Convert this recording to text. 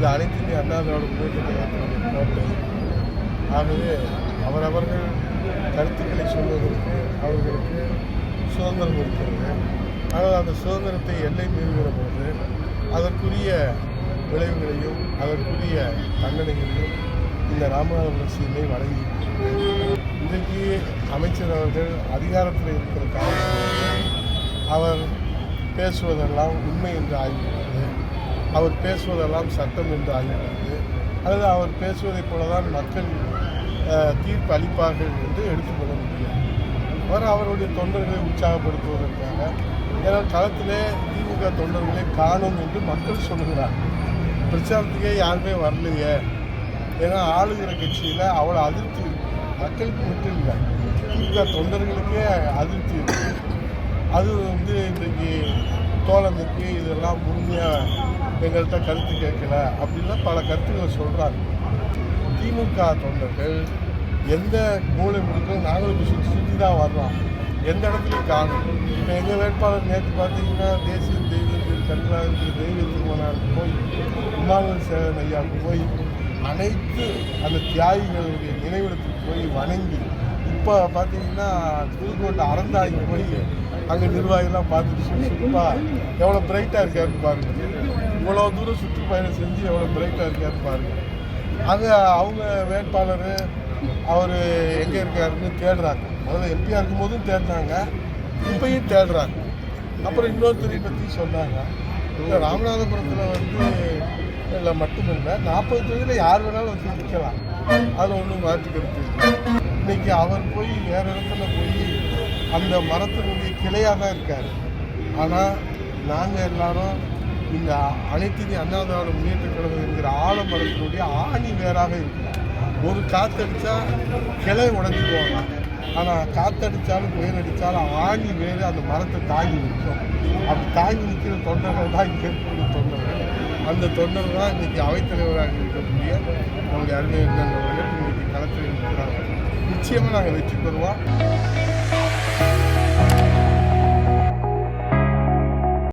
இந்த அனைத்து இந்திய அண்ணா திராவிட முன்னேற்ற கழகத்தினுடைய கோட்டை ஆகவே அவரவர்கள் கருத்துக்களை சொல்வதற்கு அவர்களுக்கு சுதந்திரம் இருக்கிறது. ஆனால் அந்த சுதந்திரத்தை எல்லை மீறுகிற போது அதற்குரிய விளைவுகளையும் அதற்குரிய தண்டனைகளையும் இந்த ராமநாதபுரம் சீமை வழங்கி இன்றைக்கு அமைச்சர் அவர்கள் அதிகாரத்தில் இருக்கிற காரணம் அவர் பேசுவதெல்லாம் உண்மை என்று ஆய்வு அவர் பேசுவதெல்லாம் சட்டம் என்று ஆகிவிட்டது அல்லது அவர் பேசுவதைப் போலதான் மக்கள் தீர்ப்பு அளிப்பார்கள் என்று எடுத்துக்கொள்ள முடியாது. அவர் அவருடைய தொண்டர்களை உற்சாகப்படுத்துவதற்காக ஏன்னால் களத்திலே திமுக தொண்டர்களை காணும் என்று மக்கள் சொல்லுகிறார் பிரச்சாரத்துக்கே யாருமே வரலையே. ஏன்னா ஆளுகிற கட்சியில் அவ்வளோ அதிருப்தி மக்களுக்கு மட்டும் இல்லை திமுக தொண்டர்களுக்கே அதிருப்தி இருக்குது அது வந்து இன்றைக்கு தோழனுக்கு இதெல்லாம் முழுமையாக எங்கள்கிட்ட கருத்து கேட்கல அப்படின்லாம் பல கருத்துக்களை சொல்கிறாங்க திமுக தொண்டர்கள் எந்த மூலை முழுக்க நாங்களும் சுற்றி சுற்றி தான் வர்றோம். எந்த இடத்துலையும் காணும். இப்போ எங்கள் வேட்பாளர் நேற்று பார்த்தீங்கன்னா தேசிய தெய்வத்தில் கருணாநிதி தெய்வ திருமணம் போய் உமாங்கல் சேவன் ஐயாவுக்கு போய் அனைத்து அந்த தியாகிகளுடைய நினைவிடத்துக்கு போய் வணங்கி இப்போ பார்த்தீங்கன்னா புதுக்கோட்டை அறந்தாய்க்கு போய் அங்கே நிர்வாகிலாம் பார்த்துட்டு சுற்றுப்பா எவ்வளோ பிரைட்டாக இருக்காருன்னு பாருங்க. இவ்வளோ தூரம் சுற்றுப்பயணம் செஞ்சு எவ்வளோ பிரைட்டாக இருக்காருன்னு பாருங்க. அங்கே அவங்க வேட்பாளர் அவர் எங்கே இருக்காருன்னு தேடுறாங்க. முதல்ல எம்பியாக இருக்கும்போதும் தேடினாங்க இப்பையும் தேடுறாங்க அப்புறம் இன்னொருத்தரை பற்றி சொன்னாங்க. இந்த ராமநாதபுரத்தில் வந்து இல்லை மட்டுமில்லை நாற்பது தொகுதியில் யார் வேணாலும் வச்சு நிற்கலாம் அதில் ஒன்றும் மாற்று இல்லை. இன்னைக்கு அவர் போய் வேறு இடத்துல போய் அந்த மரத்தினுடைய கிளையாக தான் இருக்கார். ஆனால் நாங்கள் எல்லாரும் இந்த அனைத்து இந்திய முன்னேற்ற கழகம் என்கிற ஆலமரத்தினுடைய ஆணி வேறாக இருக்கிறோம் ஒரு காத்தடித்தா கிளை உடஞ்சி போவாங்க. ஆனால் காத்தடித்தாலும் புயல் அடித்தாலும் ஆணி வேறு அந்த மரத்தை தாங்கி நிற்கும். அப்படி தாங்கி நிற்கிற தொண்டர்கள் தான் இங்கே இருக்கக்கூடிய தொண்டர்கள். அந்த தொண்டர் தான் இன்றைக்கி அவைத்தலைவராக இருக்கக்கூடிய நம்முடைய அருமை அவர்கள் இன்னைக்கு களத்தில் இருக்கிறார்கள். நிச்சயமாக நாங்கள் வெற்றி பெறுவோம்.